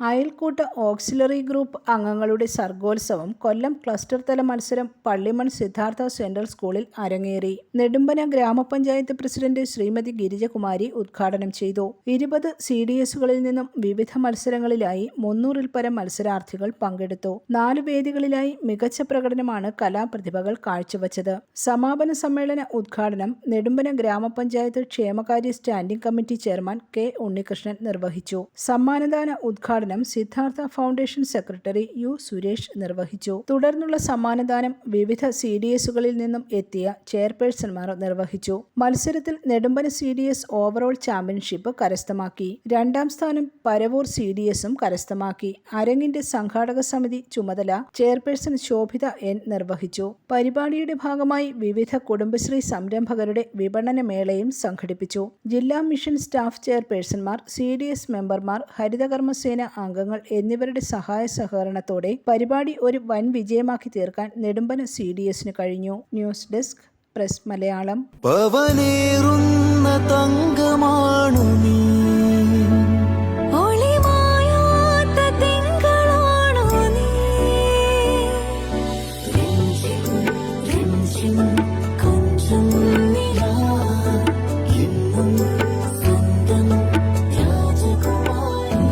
അയൽക്കൂട്ട auxiliary group അംഗങ്ങളുടെ സർഗോത്സവം കൊല്ലം cluster തല മത്സരം പള്ളിമൺ സിദ്ധാർത്ഥ സെൻട്രൽ സ്കൂളിൽ അരങ്ങേറി. നെടുമ്പന ഗ്രാമപഞ്ചായത്ത് പ്രസിഡന്റ് ശ്രീമതി ഗിരിജകുമാരി ഉദ്ഘാടനം ചെയ്തു. ഇരുപത് സി ഡി എസുകളിൽ നിന്നും വിവിധ മത്സരങ്ങളിലായി മുന്നൂറിൽ പരം മത്സരാർത്ഥികൾ പങ്കെടുത്തു. നാല് വേദികളിലായി മികച്ച പ്രകടനമാണ് കലാപ്രതിഭകൾ കാഴ്ചവച്ചത്. സമാപന സമ്മേളന ഉദ്ഘാടനം നെടുമ്പന ഗ്രാമപഞ്ചായത്ത് ക്ഷേമകാര്യ standing committee chairman K Unnikrishnan നിർവഹിച്ചു. സമ്മാനദാന ഉദ്ഘാടനം Siddhartha foundation secretary U Suresh നിർവഹിച്ചു. തുടർന്നുള്ള സമ്മാനദാനം വിവിധ സി ഡി എസുകളിൽ നിന്നും എത്തിയ ചെയർപേഴ്സൺമാർ നിർവഹിച്ചു. മത്സരത്തിൽ Nedumbana C D S overall championship കരസ്ഥമാക്കി. രണ്ടാം സ്ഥാനം പരവൂർ സി ഡി എസും കരസ്ഥമാക്കി. അരങ്ങിന്റെ സംഘാടക സമിതി ചുമതല ചെയർപേഴ്സൺ ശോഭിത എൻ നിർവഹിച്ചു. പരിപാടിയുടെ ഭാഗമായി വിവിധ കുടുംബശ്രീ സംരംഭകരുടെ വിപണന മേളയും സംഘടിപ്പിച്ചു. ജില്ലാ മിഷൻ സ്റ്റാഫ് ചെയർപേഴ്സൺമാർ സി ഡി എസ് മെമ്പർമാർ ഹരിതകർമ്മസേന അംഗങ്ങൾ എന്നിവരുടെ സഹായ സഹകരണത്തോടെ പരിപാടി ഒരു വൻ വിജയമാക്കി തീർക്കാൻ നെടുമ്പന സി ഡി എസിന് കഴിഞ്ഞു. News desk press Malayalam.